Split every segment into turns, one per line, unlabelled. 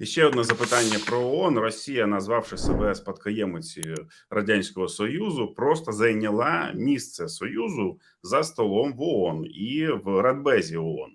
І ще одне запитання про ООН. Росія, назвавши себе спадкоємицею радянського союзу, просто зайняла місце союзу за столом в ООН і в Радбезі ООН.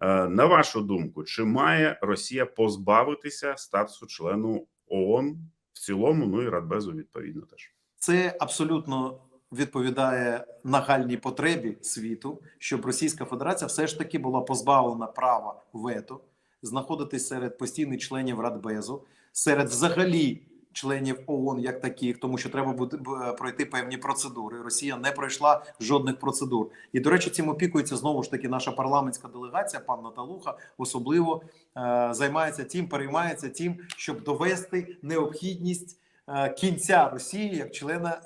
Е, На вашу думку, чи має Росія позбавитися статусу члену ООН в цілому? Ну і Радбезу відповідно теж.
Це абсолютно відповідає нагальній потребі світу, щоб Російська Федерація все ж таки була позбавлена права вето, знаходитись серед постійних членів Радбезу, серед взагалі членів ООН як таких, тому що треба буде пройти певні процедури. Росія не пройшла жодних процедур. І до речі, цим опікується знову ж таки наша парламентська делегація. Пан Наталуха особливо е, займається тим, переймається тим, щоб довести необхідність е, кінця Росії як члена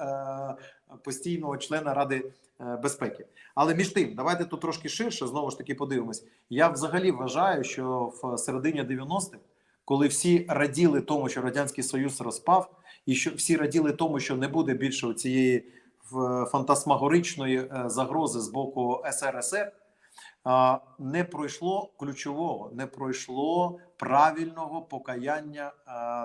е, постійного члена Ради е, безпеки. Але між тим, давайте тут трошки ширше знову ж таки подивимось. Я взагалі вважаю, що в середині 90-х, коли всі раділи тому, що радянський союз розпав, і що всі раділи тому, що не буде більше цієї фантасмагоричної е, загрози з боку СРСР. Не пройшло ключового, не пройшло правильного покаяння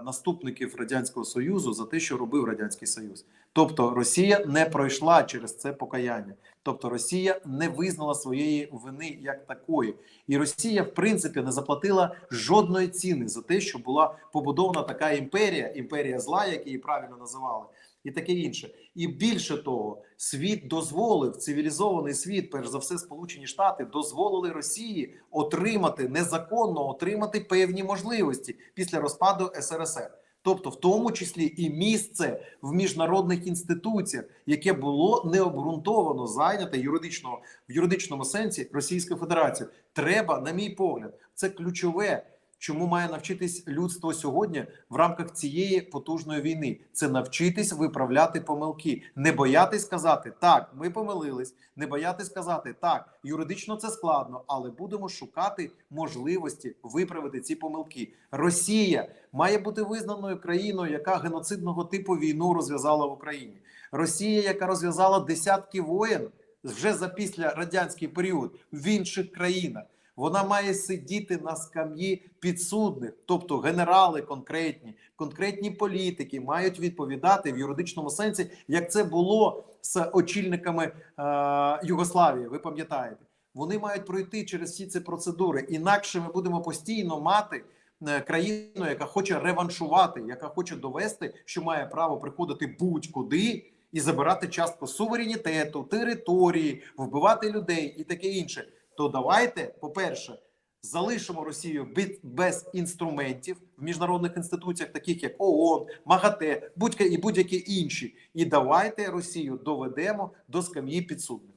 наступників радянського союзу за те, що робив радянський союз. Тобто Росія не пройшла через це покаяння. Тобто Росія не визнала своєї вини як такої, і Росія, в принципі, не заплатила жодної ціни за те, що була побудована така імперія, імперія зла, як її правильно називали, і таке інше. І більше того, світ дозволив цивілізований світ, перш за все, Сполучені Штати, дозволили Росії отримати незаконно отримати певні можливості після розпаду СРСР. Тобто, в тому числі і місце в міжнародних інституціях, яке було необґрунтовано зайняте юридично в юридичному сенсі Російською Федерацією. Треба, на мій погляд, це ключове, чому має навчитись людство сьогодні в рамках цієї потужної війни. Це навчитись виправляти помилки, не боятись сказати так, ми помилились, не боятись сказати так, юридично це складно, але будемо шукати можливості виправити ці помилки. Росія має бути визнаною країною, яка геноцидного типу війну розв'язала в Україні. Росія, яка розв'язала десятки воєн вже за після радянський період в інших країнах. Вона має сидіти на скам'ї підсудних, тобто генерали конкретні, конкретні політики мають відповідати в юридичному сенсі, як це було з очільниками е, Югославії. Ви пам'ятаєте, вони мають пройти через всі ці процедури. Інакше ми будемо постійно мати е, країну, яка хоче реваншувати, яка хоче довести, що має право приходити будь-куди і забирати частку суверенітету, території, вбивати людей і таке інше. То давайте, по-перше, залишимо Росію без інструментів в міжнародних інституціях, таких як ООН, МАГАТЕ, будь-які і будь-які інші. І давайте Росію доведемо до скам'ї підсудних.